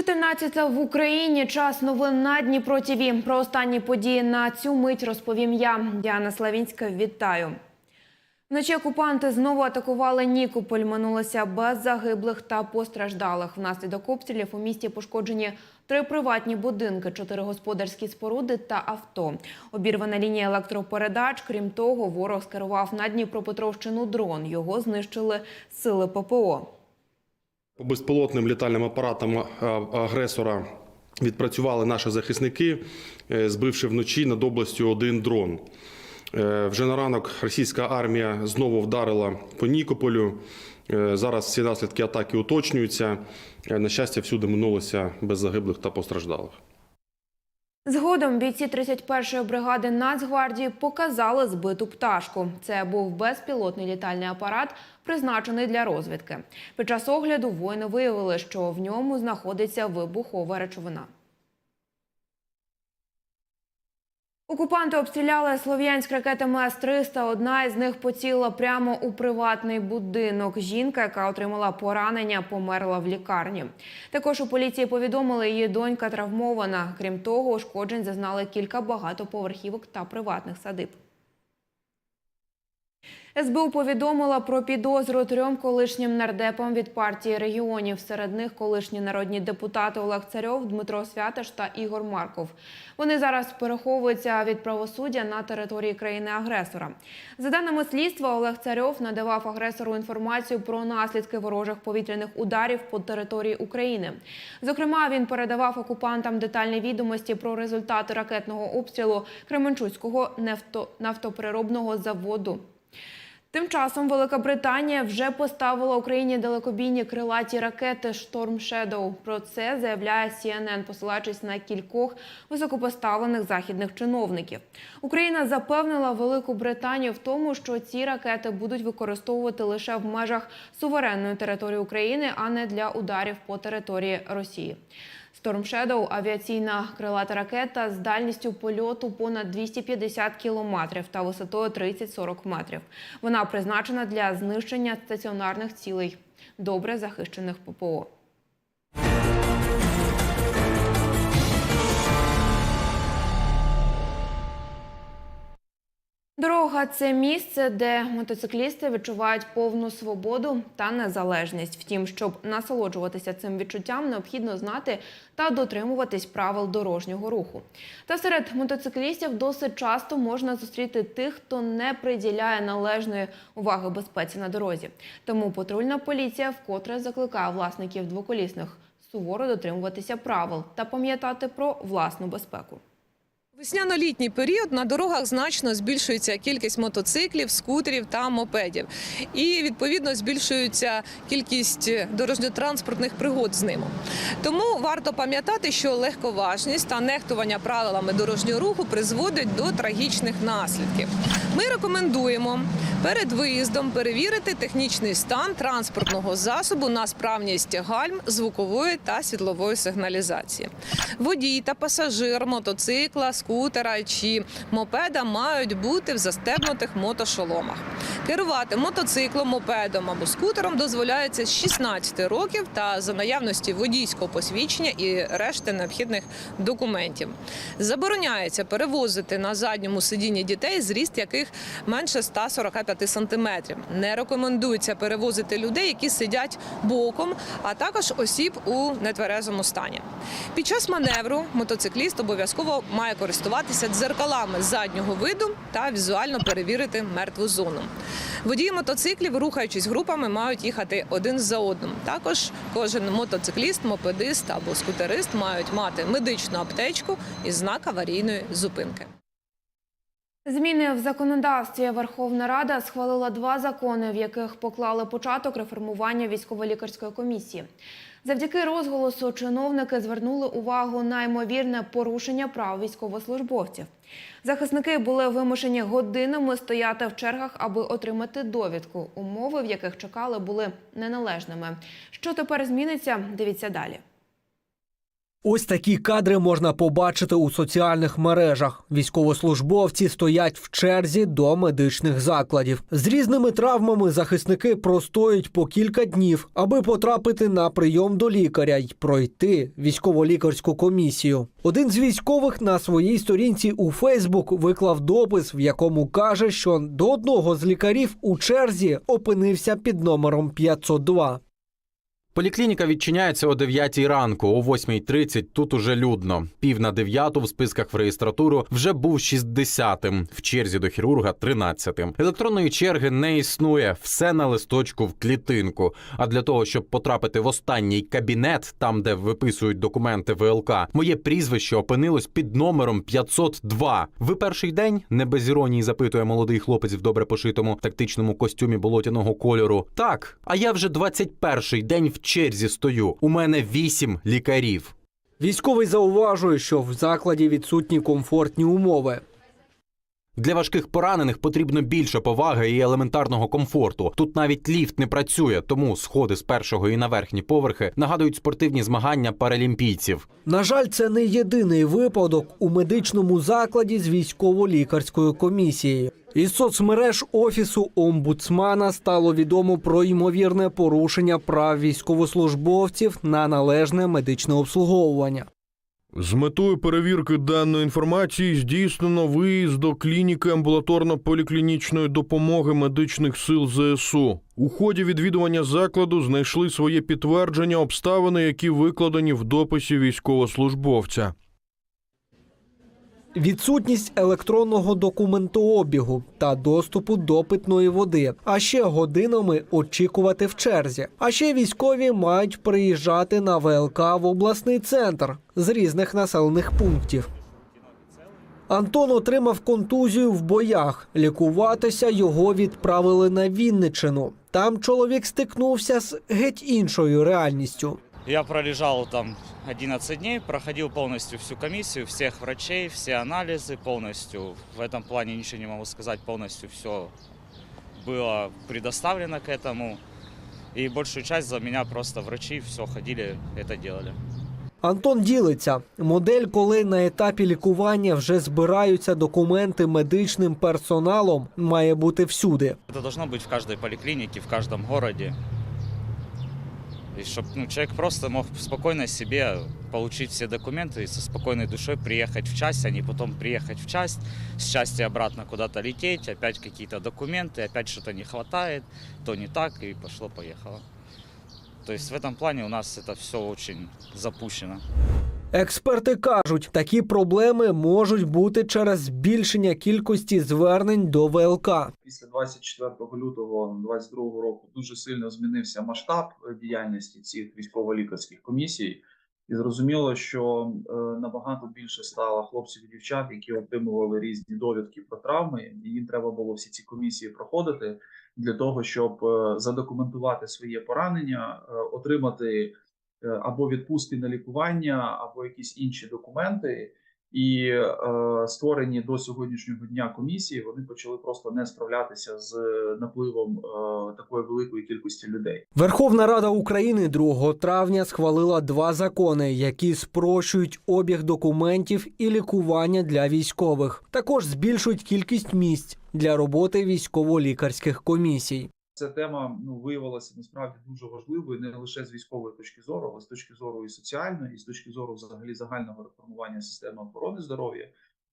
14 в Україні. Час новин на Дніпро ТІВІ. Про останні події на цю мить розповім я. Діана Славінська. Вітаю. Вночі окупанти знову атакували Нікополь. Минулося без загиблих та постраждалих. Внаслідок обстрілів у місті пошкоджені три приватні будинки, чотири господарські споруди та авто. Обірвана лінія електропередач. Крім того, ворог скерував на Дніпропетровщину дрон. Його знищили сили ППО. По безпілотним літальним апаратам агресора відпрацювали наші захисники, е, збивши вночі над областю один дрон. Е, Вже на ранок російська армія знову вдарила по Нікополю. Е, Зараз всі наслідки атаки уточнюються. Е, На щастя, всюди минулося без загиблих та постраждалих. Згодом бійці 31-ї бригади Нацгвардії показали збиту пташку. Це був безпілотний літальний апарат, призначений для розвідки. Під час огляду воїни виявили, що в ньому знаходиться вибухова речовина. Окупанти обстріляли Слов'янськ ракетами С-300. Одна із них поцілила прямо у приватний будинок. Жінка, яка отримала поранення, померла в лікарні. Також у поліції повідомили, її донька травмована. Крім того, ушкоджень зазнали кілька багатоповерхівок та приватних садиб. СБУ повідомила про підозру трьом колишнім нардепам від партії регіонів. Серед них колишні народні депутати Олег Царьов, Дмитро Святаш та Ігор Марков. Вони зараз переховуються від правосуддя на території країни-агресора. За даними слідства, Олег Царьов надавав агресору інформацію про наслідки ворожих повітряних ударів по території України. Зокрема, він передавав окупантам детальні відомості про результати ракетного обстрілу Кременчуцького нафтопереробного заводу. Тим часом Велика Британія вже поставила Україні далекобійні крилаті ракети Шторм Shadow. Про це заявляє CNN, посилаючись на кількох високопоставлених західних чиновників. Україна запевнила Велику Британію в тому, що ці ракети будуть використовувати лише в межах суверенної території України, а не для ударів по території Росії. Storm Shadow – авіаційна крилата ракета з дальністю польоту понад 250 кілометрів та висотою 30-40 метрів. Вона призначена для знищення стаціонарних цілей, добре захищених ППО. Дорога це місце, де мотоциклісти відчувають повну свободу та незалежність. Втім, щоб насолоджуватися цим відчуттям, необхідно знати та дотримуватись правил дорожнього руху. Та серед мотоциклістів досить часто можна зустріти тих, хто не приділяє належної уваги безпеці на дорозі. Тому патрульна поліція вкотре закликає власників двоколісних суворо дотримуватися правил та пам'ятати про власну безпеку. Весняно-літній період на дорогах значно збільшується кількість мотоциклів, скутерів та мопедів. І відповідно збільшується кількість дорожньо-транспортних пригод з ними. Тому варто пам'ятати, що легковажність та нехтування правилами дорожнього руху призводить до трагічних наслідків. Ми рекомендуємо перед виїздом перевірити технічний стан транспортного засобу на справність гальм, звукової та світлової сигналізації. Водій та пасажир мотоцикла, скутера чи мопеда мають бути в застебнутих мотошоломах. Керувати мотоциклом, мопедом або скутером дозволяється з 16 років та за наявності водійського посвідчення і решти необхідних документів. Забороняється перевозити на задньому сидінні дітей, зріст яких менше 145 сантиметрів. Не рекомендується перевозити людей, які сидять боком, а також осіб у нетверезому стані. Під час маневру мотоцикліст обов'язково має користуватися дзеркалами заднього виду та візуально перевірити мертву зону. Водії мотоциклів, рухаючись групами, мають їхати один за одним. Також кожен мотоцикліст, мопедист або скутерист мають мати медичну аптечку і знак аварійної зупинки. Зміни в законодавстві Верховна Рада схвалила два закони, в яких поклали початок реформування військово-лікарської комісії. Завдяки розголосу чиновники звернули увагу на ймовірне порушення прав військовослужбовців. Захисники були вимушені годинами стояти в чергах, аби отримати довідку. Умови, в яких чекали, були неналежними. Що тепер зміниться? Дивіться далі. Ось такі кадри можна побачити у соціальних мережах. Військовослужбовці стоять в черзі до медичних закладів. З різними травмами захисники простоють по кілька днів, аби потрапити на прийом до лікаря й пройти військово-лікарську комісію. Один з військових на своїй сторінці у Фейсбук виклав допис, в якому каже, що до одного з лікарів у черзі опинився під номером 502. Поліклініка відчиняється о 9 ранку, о 8.30 тут уже людно. Пів на дев'яту в списках в реєстратуру вже був 60-тим, в черзі до хірурга 13-тим. Електронної черги не існує, все на листочку в клітинку. А для того, щоб потрапити в останній кабінет, там де виписують документи ВЛК, моє прізвище опинилось під номером 502. Ви перший день не без іронії запитує молодий хлопець в добре пошитому тактичному костюмі болотяного кольору. Так, а я вже 21-й день в черзі стою. У мене вісім лікарів. Військовий зауважує, що в закладі відсутні комфортні умови. Для важких поранених потрібно більше поваги і елементарного комфорту. Тут навіть ліфт не працює, тому сходи з першого і на верхні поверхи нагадують спортивні змагання паралімпійців. На жаль, це не єдиний випадок у медичному закладі з військово-лікарською комісією. Із соцмереж офісу омбудсмана стало відомо про ймовірне порушення прав військовослужбовців на належне медичне обслуговування. З метою перевірки даної інформації здійснено виїзд до клініки амбулаторно-поліклінічної допомоги медичних сил ЗСУ. У ході відвідування закладу знайшли своє підтвердження обставини, які викладені в дописі військовослужбовця. Відсутність електронного документообігу та доступу до питної води, а ще годинами очікувати в черзі. А ще військові мають приїжджати на ВЛК в обласний центр з різних населених пунктів. Антон отримав контузію в боях. Лікуватися його відправили на Вінничину. Там чоловік стикнувся з геть іншою реальністю. Я пролежал там 11 дней, проходил полностью всю комиссию, всех врачей, все анализы полностью. В этом плане ничего не могу сказать, полностью все было предоставлено к этому. И большую часть за меня просто врачи все ходили, это делали. Антон ділиться. Модель, коли на етапі лікування вже збираються документи медичним персоналом, має бути всюди. Это должно быть в каждой поликлинике, в каждом городе. И чтобы ну, человек просто мог спокойно себе получить все документы и со спокойной душой приехать в часть, а не потом приехать в часть, с части обратно куда-то лететь, опять какие-то документы, опять что-то не хватает, то не так, и пошло-поехало. То есть в этом плане у нас это все очень запущено. Експерти кажуть, такі проблеми можуть бути через збільшення кількості звернень до ВЛК. після 24 лютого 2022 року дуже сильно змінився масштаб е, діяльності цих військово-лікарських комісій, і зрозуміло, що е, набагато більше стало хлопців і дівчат, які отримували різні довідки про травми, і їм треба було всі ці комісії проходити для того, щоб е, задокументувати своє поранення, отримати або відпустки на лікування, або якісь інші документи. І е, створені до сьогоднішнього дня комісії вони почали просто не справлятися з напливом е, такої великої кількості людей. Верховна Рада України 2 травня схвалила два закони, які спрощують обіг документів і лікування для військових. Також збільшують кількість місць для роботи військово-лікарських комісій. Ця тема ну виявилася насправді дуже важливою не лише з військової точки зору, але з точки зору і соціальної, і з точки зору взагалі загального реформування системи охорони здоров'я.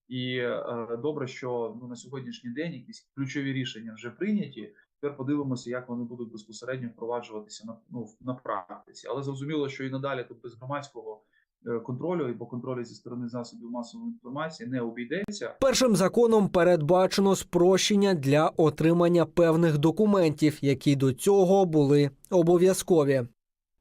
І е, добре, що ну на сьогоднішній день якісь ключові рішення вже прийняті. Тепер подивимося, як вони будуть безпосередньо впроваджуватися на ну на практиці. Але зрозуміло, що і надалі тут без громадського контролю або контролю зі сторони засобів масової інформації не обійдеться. Першим законом передбачено спрощення для отримання певних документів, які до цього були обов'язкові.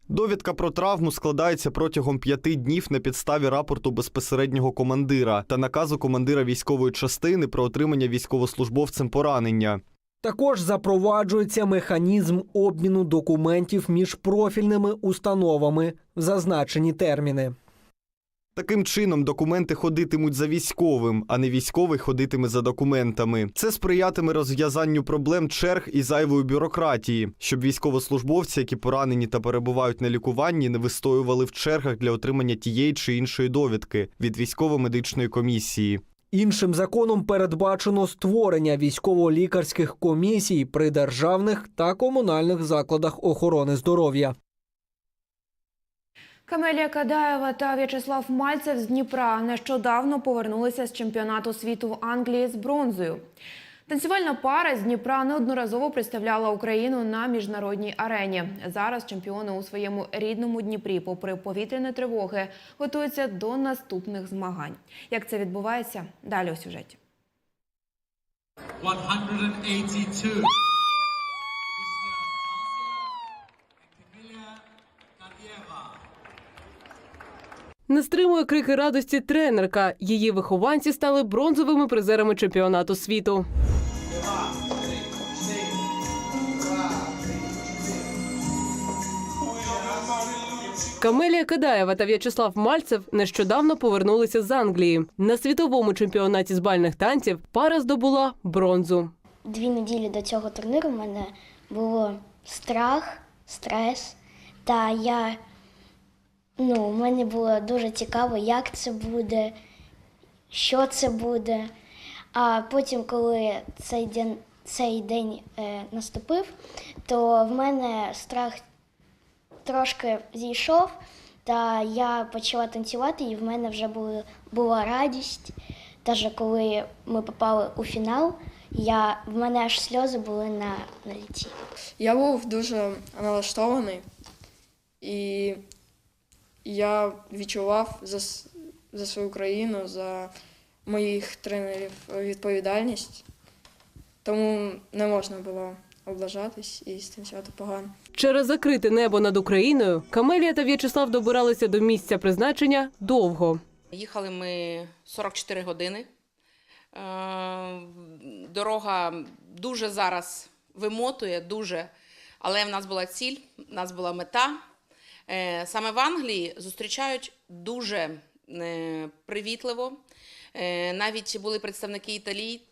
Довідка про травму складається протягом п'яти днів на підставі рапорту безпосереднього командира та наказу командира військової частини про отримання військовослужбовцем поранення. Також запроваджується механізм обміну документів між профільними установами в зазначені терміни. Таким чином, документи ходитимуть за військовим, а не військовий ходитиме за документами. Це сприятиме розв'язанню проблем черг і зайвої бюрократії, щоб військовослужбовці, які поранені та перебувають на лікуванні, не вистоювали в чергах для отримання тієї чи іншої довідки від військово-медичної комісії. Іншим законом передбачено створення військово-лікарських комісій при державних та комунальних закладах охорони здоров'я. Камелія Кадаєва та В'ячеслав Мальцев з Дніпра нещодавно повернулися з чемпіонату світу в Англії з бронзою. Танцювальна пара з Дніпра неодноразово представляла Україну на міжнародній арені. Зараз чемпіони у своєму рідному Дніпрі, попри повітряні тривоги, готуються до наступних змагань. Як це відбувається? Далі у сюжеті. 182. Не стримує крики радості тренерка. Її вихованці стали бронзовими призерами чемпіонату світу. Камелія Кадаєва та В'ячеслав Мальцев нещодавно повернулися з Англії. На світовому чемпіонаті з бальних танців пара здобула бронзу. Дві неділі до цього турніру в мене було страх, стрес. Та я ну, мені було дуже цікаво, як це буде, що це буде. А потім, коли цей день, цей день е, наступив, то в мене страх трошки зійшов, та я почала танцювати, і в мене вже були, була радість. Навіть коли ми попали у фінал, я, в мене аж сльози були на, на ліці. Я був дуже налаштований, і я відчував за, за свою країну, за моїх тренерів відповідальність, тому не можна було облажатись і станцювати погано. Через закрите небо над Україною Камелія та В'ячеслав добиралися до місця призначення довго. Їхали ми 44 години. Е, Дорога дуже зараз вимотує, дуже. Але в нас була ціль, в нас була мета. Е, Саме в Англії зустрічають дуже е, привітливо. Е, Навіть були представники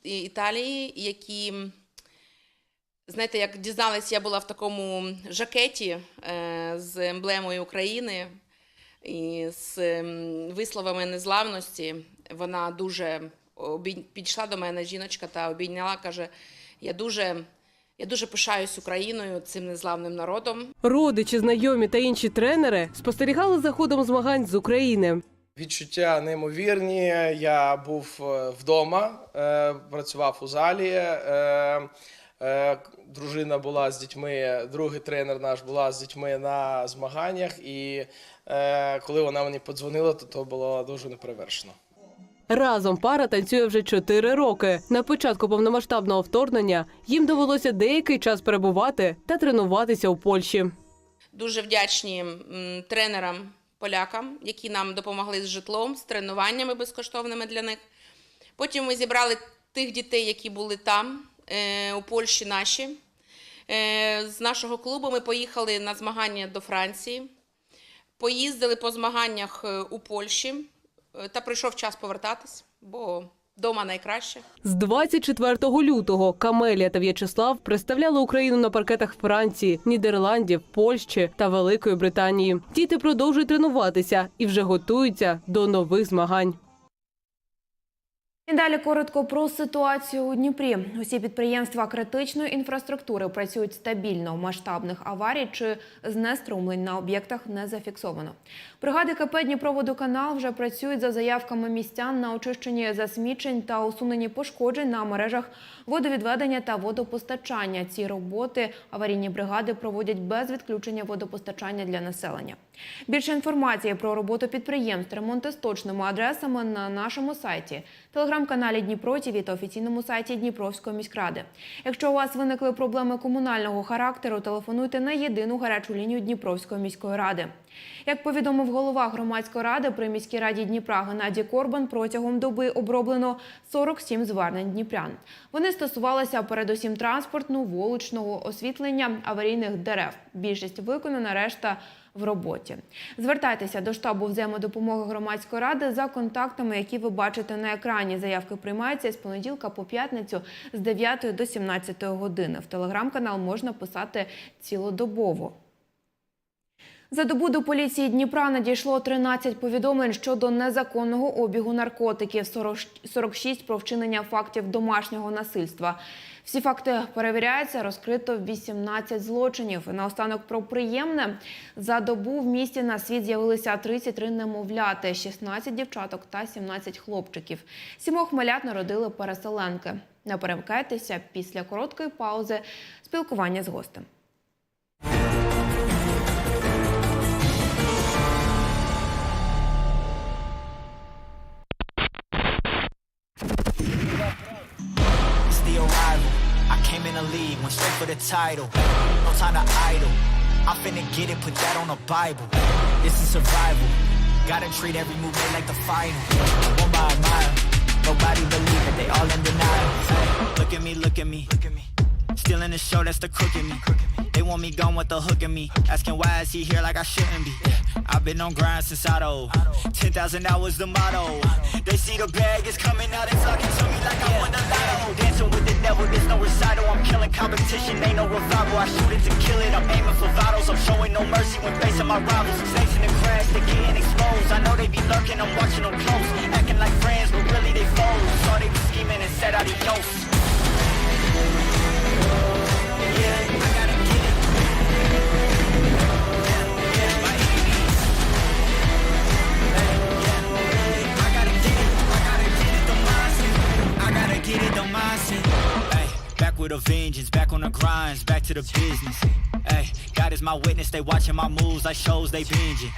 Італії, які, знаєте, як дізналась, я була в такому жакеті з емблемою України і з висловами незламності. Вона дуже підійшла до мене жіночка та обійняла, каже: я дуже, я дуже пишаюсь Україною, цим незламним народом. Родичі, знайомі та інші тренери спостерігали за ходом змагань з України. Відчуття неймовірні. Я був е, вдома, е, працював у залі. е, Дружина була з дітьми, другий тренер наш була з дітьми на змаганнях. І коли вона мені подзвонила, то то було дуже неперевершено. Разом пара танцює вже чотири роки. На початку повномасштабного вторгнення їм довелося деякий час перебувати та тренуватися у Польщі. Дуже вдячні тренерам полякам, які нам допомогли з житлом, з тренуваннями безкоштовними для них. Потім ми зібрали тих дітей, які були там, е, у Польщі наші. Е, з нашого клубу ми поїхали на змагання до Франції, поїздили по змаганнях е, у Польщі та прийшов час повертатись, бо вдома найкраще. З 24 лютого Камелія та В'ячеслав представляли Україну на паркетах Франції, Нідерландів, Польщі та Великої Британії. Діти продовжують тренуватися і вже готуються до нових змагань. І далі коротко про ситуацію у Дніпрі. Усі підприємства критичної інфраструктури працюють стабільно. Масштабних аварій чи знеструмлень на об'єктах не зафіксовано. Бригади КП Дніпроводоканал вже працюють за заявками містян на очищенні засмічень та усуненні пошкоджень на мережах водовідведення та водопостачання. Ці роботи аварійні бригади проводять без відключення водопостачання для населення. Більше інформації про роботу підприємств, ремонти з точними адресами на нашому сайті, телеграм-каналі Дніпро ТІВІ та офіційному сайті Дніпровської міськради. Якщо у вас виникли проблеми комунального характеру, телефонуйте на єдину гарячу лінію Дніпровської міської ради. Як повідомив голова громадської ради при міській раді Дніпра Геннадій Корбан, протягом доби оброблено 47 звернень дніпрян. Вони стосувалися передусім транспортну, вуличного освітлення, аварійних дерев. Більшість виконана, решта в роботі. Звертайтеся до штабу взаємодопомоги громадської ради за контактами, які ви бачите на екрані. Заявки приймаються з понеділка по п'ятницю з 9 до 17 години. В телеграм-канал можна писати цілодобово. За добу до поліції Дніпра надійшло 13 повідомлень щодо незаконного обігу наркотиків, 40 46 про вчинення фактів домашнього насильства. Всі факти перевіряються, розкрито 18 злочинів. Наостанок про приємне. За добу в місті на світ з'явилися 33 немовляти, 16 дівчаток та 17 хлопчиків. Сімох малят народили переселенки. Не перемикайтеся після короткої паузи спілкування з гостем. Went straight for the title. No time to idle. I'm finna get it, put that on the Bible. This is survival. Gotta treat every move made like the final. One by a mile. Nobody believe it, they all in denial. Look at me, look at me. Look at me. Still in the show, that's the crook in me. They want me gone with the hook in me. Asking why is he here like I shouldn't be. I've been on grind since I old. 10,000 hours the motto. They see the bag is coming out, they flocking to me like I won the lotto. Dancing with the devil, there's no recital. I'm killing competition, ain't no revival. I shoot it to kill it, I'm aiming for vitals. I'm showing no mercy when facing my rivals. Snakes the grass, they're getting exposed. I know they be lurking, I'm watching them close. Acting like friends, but really they foes. Saw they be scheming and said adios. With a vengeance, back on the grinds, back to the business. Ay, God is my witness, they watching my moves like shows they binging.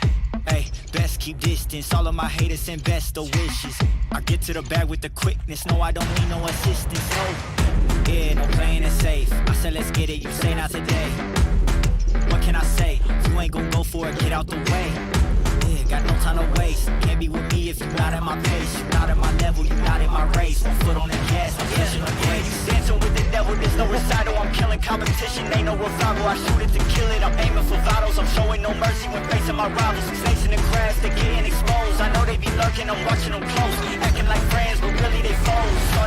Ay, best keep distance, all of my haters send best of wishes. I get to the bag with the quickness, no, I don't need no assistance, no. Yeah, no playing it safe. I said, let's get it, you say not today. What can I say? You ain't gon' go for it, get out the way. Yeah, got no time to waste. Can't be with me if you're not at my pace. You're not at my level, you're not in my race. One foot on the gas, I'm pushing the brakes. Dancing with the devil, there's no recital. I'm killing competition, ain't no revival. I shoot it to kill it, I'm aiming for vitals. I'm showing no mercy when facing my rivals. Snakes in the grass, they getting exposed. I know they be lurking, I'm watching them close. Acting like friends, but really they foes. Saw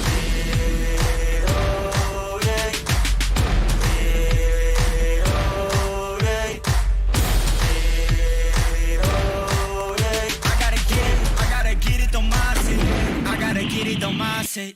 it.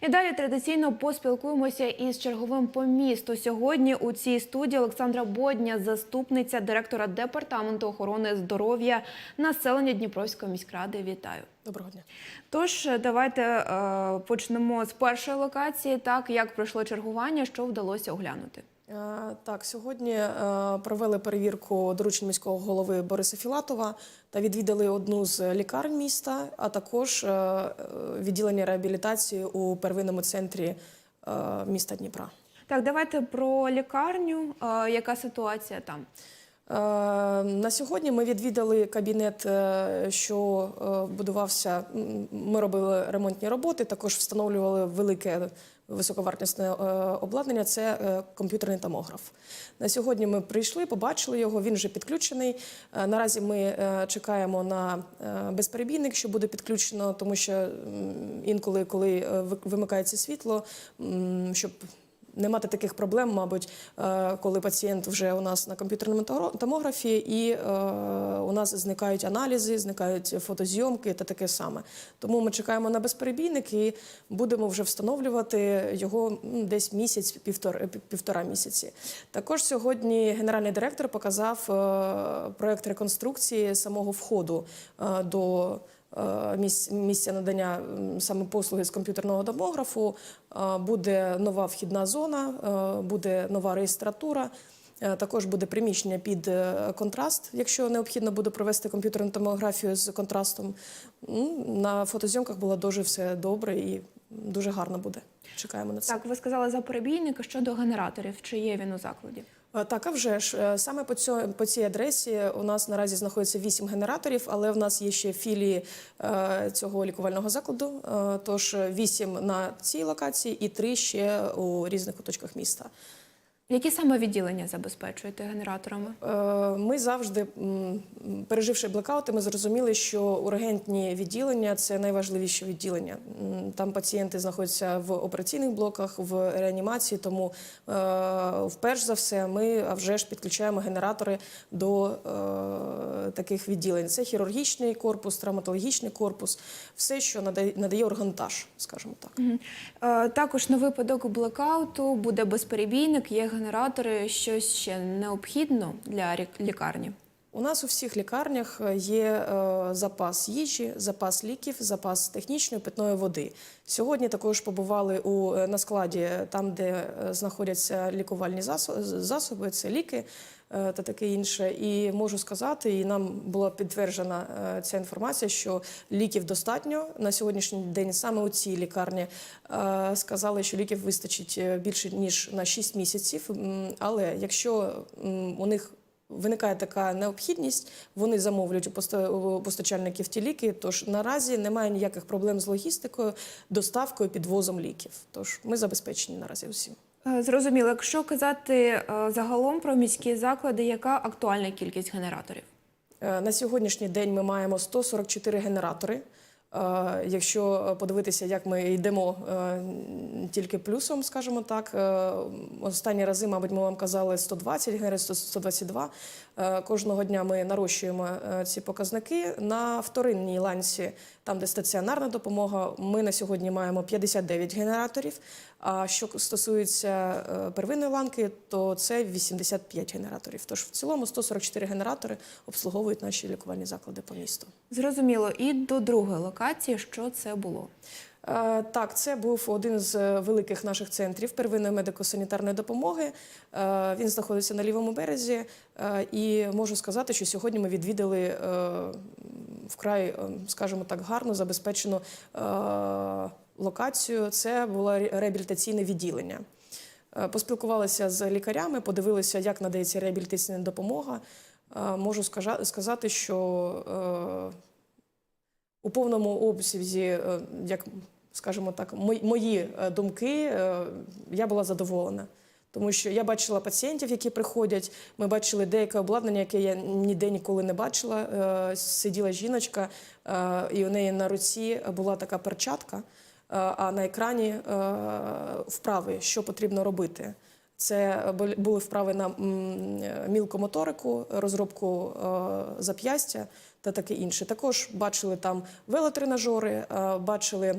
І далі традиційно поспілкуємося із черговим по місту. Сьогодні у цій студії Олександра Бодня, заступниця директора департаменту охорони здоров'я населення Дніпровської міськради. Вітаю. Доброго дня. Тож давайте е, почнемо з першої локації. Так як пройшло чергування, що вдалося оглянути. Е, Так, сьогодні е, провели перевірку доручень міського голови Бориса Філатова та відвідали одну з лікарень міста, а також е, відділення реабілітації у первинному центрі міста Дніпра. Так, давайте про лікарню. Яка ситуація там? Е, На сьогодні ми відвідали кабінет, е, що е, будувався. Ми робили ремонтні роботи, також встановлювали велике високовартісне обладнання. Це комп'ютерний томограф. На сьогодні ми прийшли, побачили його. Він вже підключений. Наразі ми чекаємо на безперебійник, що буде підключено, тому що інколи, коли вимикається світло, щоб не мати таких проблем, мабуть, е, коли пацієнт вже у нас на комп'ютерному томографі, і е, у нас зникають аналізи, зникають фотозйомки та таке саме. Тому ми чекаємо на безперебійник і будемо вже встановлювати його десь місяць, півтора, півтора місяці. Також сьогодні генеральний директор показав е, проект реконструкції самого входу е, до е, місця надання саме послуги з комп'ютерного томографу. Е, Буде нова вхідна зона, е, буде нова реєстратура. Е, Також буде приміщення під е, контраст, якщо необхідно буде провести комп'ютерну томографію з контрастом. На фотозйомках було дуже все добре і дуже гарно буде. Чекаємо на це. Так, ви сказали за перебійника щодо генераторів. Чи є він у закладі? Е, Так, а вже ж е, саме по цьо, по цій адресі у нас наразі знаходиться вісім генераторів, але в нас є ще філії е, цього лікувального закладу. Тож вісім на цій локації і три ще у різних куточках міста. Які саме відділення забезпечуєте генераторами? Е, Ми завжди, переживши блекаути, ми зрозуміли, що ургентні відділення це найважливіші відділення. Там пацієнти знаходяться в операційних блоках, в реанімації. Тому е, вперше за все ми а вже ж підключаємо генератори до е, таких відділень. Це хірургічний корпус, травматологічний корпус, все, що надає, органтаж, скажімо так. Також на випадок блекауту буде безперебійник, є генератори. Щось ще необхідно для лікарні. У нас у всіх лікарнях є е, запас їжі, запас ліків, запас технічної питної води. Сьогодні також побували у е, на складі, там, де е, знаходяться лікувальні засоби засоби, це ліки е, та таке інше. І можу сказати, і нам була підтверджена е, ця інформація, що ліків достатньо на сьогоднішній день. Саме у цій лікарні е, сказали, що ліків вистачить е, більше ніж на 6 місяців. Але якщо у них виникає така необхідність, вони замовлюють у постачальників ті ліки. Тож наразі немає ніяких проблем з логістикою, доставкою, підвозом ліків. Тож ми забезпечені наразі усім. Е, Зрозуміло, якщо казати е, загалом про міські заклади, яка актуальна кількість генераторів? Е, На сьогоднішній день ми маємо 144 генератори. Якщо подивитися, як ми йдемо тільки плюсом, скажімо так, останні рази, мабуть, ми вам казали 120 генераторів, 122. Е, Кожного дня ми нарощуємо ці показники. На вторинній ланці, там де стаціонарна допомога, ми на сьогодні маємо 59 генераторів. А що стосується е, первинної ланки, то це 85 генераторів. Тож в цілому 144 генератори обслуговують наші лікувальні заклади по місту. Зрозуміло, і до другої локації, що це було? Е, Так, це був один з великих наших центрів первинної медико-санітарної допомоги. Е, Він знаходиться на лівому березі. І можу сказати, що сьогодні ми відвідали вкрай, е, скажімо так, гарно забезпечену е, локацію. Це було реабілітаційне відділення. Е, Поспілкувалися з лікарями, подивилися, як надається реабілітаційна допомога. Можу сказати, що у повному обсязі, як скажімо так, мої- думки, я була задоволена. Тому що я бачила пацієнтів, які приходять. Ми бачили деяке обладнання, яке я ніде ніколи не бачила. Е, Сиділа жіночка, е, і у неї на руці була така перчатка, е, а на екрані вправи, що потрібно робити. Це бу- були вправи на мілкомоторику, розробку зап'ястя та таке інше. Також бачили там велотренажери, бачили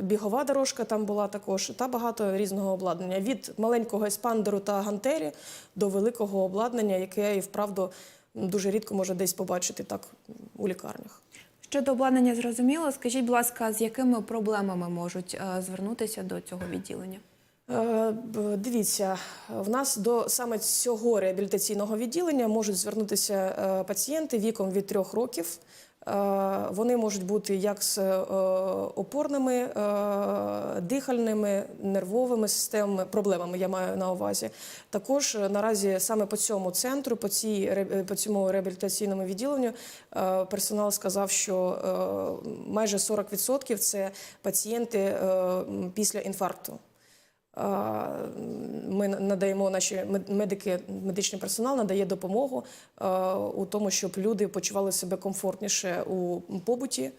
бігова дорожка там була також, та багато різного обладнання. Від маленького еспандеру та гантелі до великого обладнання, яке і вправду дуже рідко може десь побачити так у лікарнях. Щодо обладнання зрозуміло. Скажіть, будь ласка, з якими проблемами можуть е, звернутися до цього відділення? Е, Дивіться, в нас до саме цього реабілітаційного відділення можуть звернутися е, пацієнти віком від трьох років. Е, Вони можуть бути як з е, опорними, е, дихальними, нервовими системами, проблемами я маю на увазі. Також наразі саме по цьому центру, по, цій, по цьому реабілітаційному відділенню, персонал сказав, що майже 40% це пацієнти після інфаркту. Ми надаємо наші мед- медики, медичний персонал надає допомогу у тому, щоб люди почували себе комфортніше у побуті.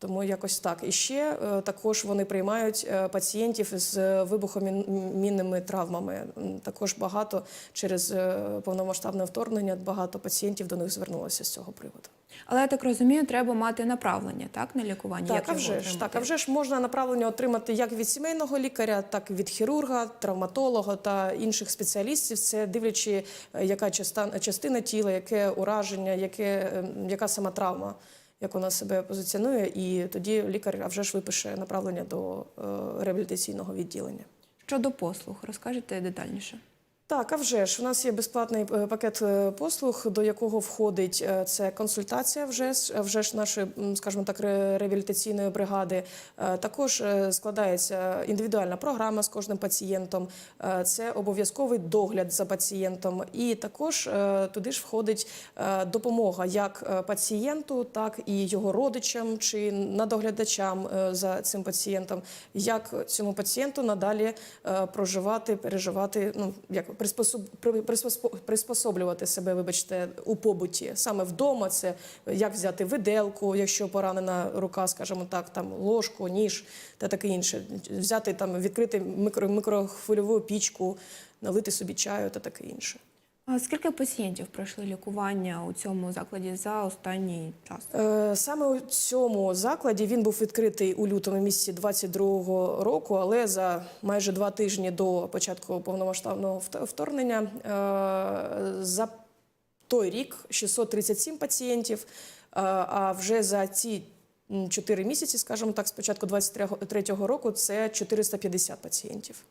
Тому якось так. І ще е, також вони приймають е, пацієнтів з вибухомінними травмами. Також багато через е, повномасштабне вторгнення багато пацієнтів до них звернулося з цього приводу. Але я так розумію, треба мати направлення так на лікування. Так, як а вже ж так, а вже ж можна направлення отримати як від сімейного лікаря, так і від хірурга, травматолога та інших спеціалістів. Це дивлячи, яка частина, частина тіла, яке ураження, яке, ем, яка сама травма, як вона себе позиціонує, і тоді лікар а вже ж випише направлення до е, реабілітаційного відділення. Щодо послуг, розкажете детальніше. Так, а вже ж у нас є безплатний е, пакет е, послуг, до якого входить е, це консультація вже ж вже ж нашої, скажімо так, ре- реабілітаційної бригади. Також складається індивідуальна програма з кожним пацієнтом. Це обов'язковий догляд за пацієнтом, і також туди ж входить допомога як пацієнту, так і його родичам чи надоглядачам за цим пацієнтом, як цьому пацієнту надалі проживати, переживати, ну як приспособ, приспособлювати себе, вибачте, у побуті саме вдома. Це як взяти виделку, якщо поранена рука, скажімо так, там ложку, ніж та таке інше. Взяти там відкрити мікро, мікрохвильову пічку, налити собі чаю та таке інше. Скільки пацієнтів пройшли лікування у цьому закладі за останній час? Е, Саме у цьому закладі він був відкритий у лютому місяці 22-го року, але за майже два тижні до початку повномасштабного вторгнення е, за той рік 637 пацієнтів. е, А вже за ці чотири місяці, скажімо так, з початку 23-го року це 450 пацієнтів.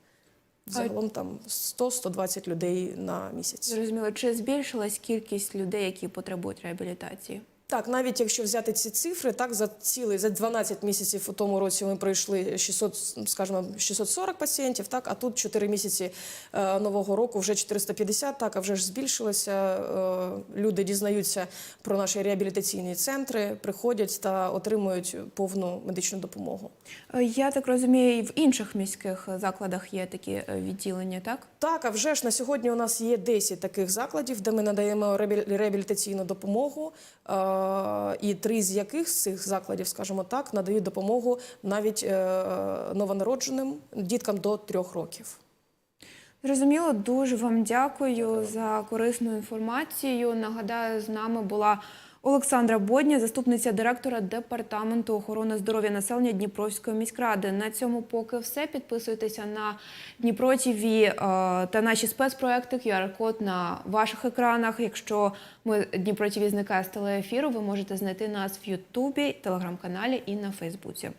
Загалом там 100-120 людей на місяць. Зрозуміло, чи збільшилась кількість людей, які потребують реабілітації? Так, навіть якщо взяти ці цифри, так за цілий за 12 місяців у тому році ми пройшли 600, скажімо, 640 пацієнтів. Так, а тут 4 місяці е, нового року вже 450, Так, а вже ж збільшилося. Е, люди дізнаються про наші реабілітаційні центри, приходять та отримують повну медичну допомогу. Е, Я так розумію, і в інших міських закладах є такі е, відділення, так? Так, а вже ж на сьогодні у нас є 10 таких закладів, де ми надаємо реабілі- реабілітаційну допомогу, е, і три з яких з цих закладів, скажімо так, надають допомогу навіть е, новонародженим діткам до трьох років. Зрозуміло, дуже вам дякую за корисну інформацію. Нагадаю, з нами була Олександра Бодня, заступниця директора департаменту охорони здоров'я населення Дніпровської міськради. На цьому поки все. Підписуйтеся на Дніпро ТВ е, та наші спецпроекти QR-код на ваших екранах. Якщо ми Дніпро ТВ зникає з телеефіру, ви можете знайти нас в Ютубі, телеграм-каналі і на Фейсбуці.